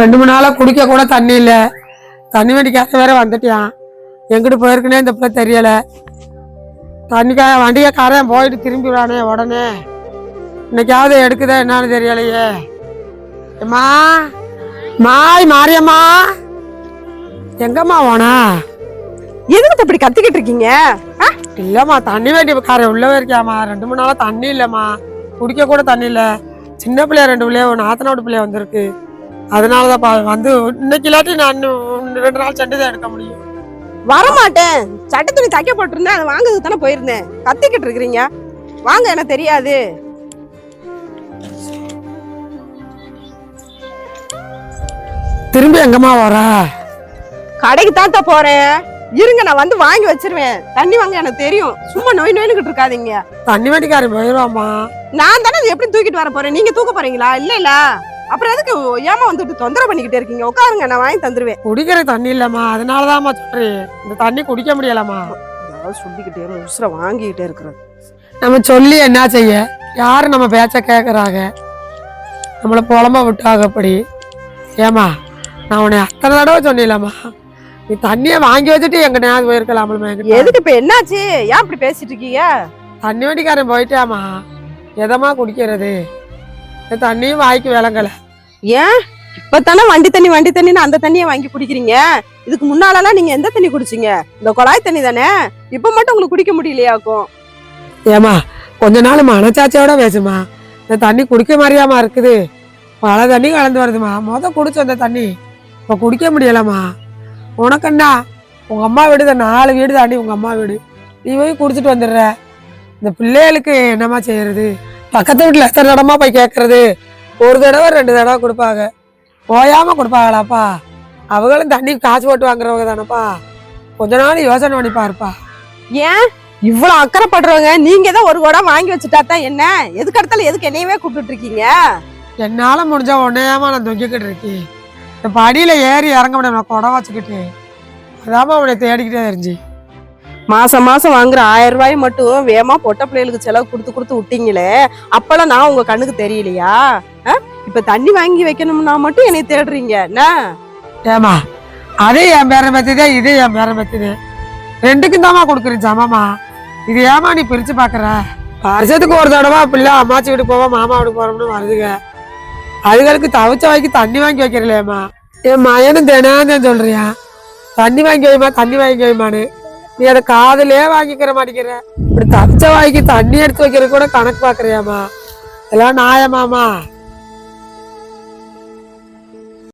ரெண்டு மூணு நாளா குடிக்க கூட தண்ணி இல்ல. தண்ணி வண்டிக்கார வேற வந்துட்டியான் எங்கிட்டு போயிருக்குனே இந்த பிள்ளை தெரியல. தண்ணிக்கார வண்டிக்காரன் போயிட்டு திரும்பி விடானே உடனே. இன்னைக்காவது எடுக்குதா என்னன்னு தெரியலையே. அம்மா மாய் மாரியம்மா. எங்கம்மா போனா? எதுக்கு இப்படி கத்திக்கிட்டு இருக்கீங்க? இல்லம்மா தண்ணி வேண்டி காரன் உள்ளவே இருக்கியாம்மா. ரெண்டு மூணு நாளா தண்ணி இல்லம்மா. குடிக்க கூட தண்ணி இல்ல. சின்ன பிள்ளைய ரெண்டு பிள்ளைய நாத்தனோட பிள்ளைய வந்திருக்கு. அதனாலதான் பா- வந்து இன்னைக்கு இல்லாட்டி நான் ரெண்டு நாள் சென்று தான் எடுக்க முடியும். வரமாட்டேன். சட்டை துணி தைக்க போட்டிருந்தேன் அதை வாங்குறதுக்கு தானே போயிருந்தேன். கத்திக்கிட்டு இருக்கிறீங்க. வாங்க எனக்கு தெரியாது. திரும்பி எங்கம்மா வர? கடைக்கு தாத்தா போறேன். இருங்க நான் வந்து வாங்கி வச்சிருவேன். தண்ணி வாங்க எனக்கு தெரியும். சும்மா நோய் நோயின்னு இருக்காதீங்க. தண்ணி வண்டிக்காரன் போயிடுவாம்மா நான் தானே எப்படி தூக்கிட்டு வர போறேன்? நீங்க தூக்க போறீங்களா? இல்ல இல்ல. அப்புறம் எதுக்கு ஏமா வந்துட்டு தொந்தரவு பண்ணிக்கிட்டே இருக்கீங்க? உட்காருங்க நான் வாங்கி தந்துருவேன். குடிக்கிற தண்ணி இல்லம்மா. அதனாலதாம்மா சொல்றேன். இந்த தண்ணி குடிக்க முடியலம்மா. ஏதாவது சொல்லிக்கிட்டே உசுர வாங்கிக்கிட்டே இருக்கிறேன் நம்ம சொல்லி என்ன செய்ய? யாரு நம்ம பேச்ச கேக்குறாங்க? நம்மளை புலம்ப விட்டாங்க அப்படி. ஏமா நான் உன்னை அத்தனை தடவை சொன்னில்லம்மா நீ தண்ணியை வாங்கி வச்சுட்டு எங்க நேரம் போயிருக்கலாம்ல எதுக்கு இப்ப என்னாச்சு? ஏன் இப்படி பேசிட்டு இருக்கீங்க? தண்ணி வண்டிக்காரன் போயிட்டாமா எதமா குடிக்கிறது? தண்ணியும் வாய்க்கு விளங்கல. ஏன்? இப்பதானே வண்டி தண்ணி வண்டி தண்ணின்னு அந்த தண்ணியை வாங்கி குடிக்கிறீங்க. இதுக்கு முன்னாலலாம் நீங்க எந்த தண்ணி குடிச்சீங்க? இந்த குழாய் தண்ணி தானே? இப்ப மட்டும் உங்களுக்கு குடிக்க முடியலையாக்கும். ஏமா கொஞ்ச நாள் மனச்சாச்சியோட பேசுமா இந்த தண்ணி குடிக்க மாதிரியாமா இருக்குது. பல தண்ணி கலந்து வருதுமா மொதல் குடிச்சோம் அந்த தண்ணி. இப்போ குடிக்க முடியலம்மா. உனக்கண்ணா உங்கள் அம்மா வீடு தான். நாலு வீடு தாண்டி உங்கள் அம்மா வீடு. நீ போய் குடிச்சிட்டு வந்துடுற. இந்த பிள்ளைகளுக்கு என்னம்மா செய்யறது? பக்கத்து வீட்டில் எத்தனை இடமா போய் கேட்கறது ஒரு தடவை ரெண்டு தடவை கொடுப்பாங்க. ஓயாம கொடுப்பாங்களாப்பா? அவங்களும் தண்ணி காசு போட்டு வாங்குறவங்க தானப்பா. கொஞ்ச நாள் யோசனை பண்ணி பாருப்பா. ஏன்? இவ்வளவு அக்கறைப்படுறவங்க நீங்க தான் ஒரு குடம் வாங்கி வச்சுட்டா தான் என்ன? எதுக்கு இடத்துல எதுக்கு என்னையவே கூப்பிட்டு இருக்கீங்க? என்னால முடிஞ்ச உன்னையாம நான் தொங்கிக்கிட்டு இருக்கேன். இந்த படியில ஏறி இறங்க முடியும் நான் குடம் வச்சுக்கிட்டு அதாம அவனை தேடிக்கிட்டே தெரிஞ்சு மாசம் மாசம் வாங்குற ஆயிரம் ரூபாய் மட்டும் வேமா பொட்ட பிள்ளைகளுக்கு செலவு கொடுத்து கொடுத்து விட்டீங்களே அப்பெல்லாம் நான் உங்க கண்ணுக்கு தெரியலையா? இப்ப தண்ணி வாங்கி வைக்கணும்னா மட்டும் என்னை தேடுறீங்க என்ன? ஏமா அதே என் பேர பத்திதே இது என் பேர பத்திதே ரெண்டுக்கும் தாமா கொடுக்குறேன் ஜாமாமா இது ஏமா நீ பிரிச்சு பாக்குற? வருஷத்துக்கு ஒரு தடவை பிள்ளை அம்மாச்சி வீடு போவோம் மாமா வீட்டுக்கு போறோம்னு வருதுங்க. அதுகளுக்கு தவிச்ச வாய்க்கு தண்ணி வாங்கி வைக்கிறலையம்மா என் மயனும் தினம் சொல்றியா? தண்ணி வாங்கி வைமா தண்ணி வாங்கி வைமான்னு. நீ அதை காதலே வாங்கிக்கிற மாட்டேங்கிற இப்படி தவிச்ச வாய்க்கு தண்ணி எடுத்து வைக்கிறது கூட கணக்கு பாக்குறியாமா இதெல்லாம் நாயமாமா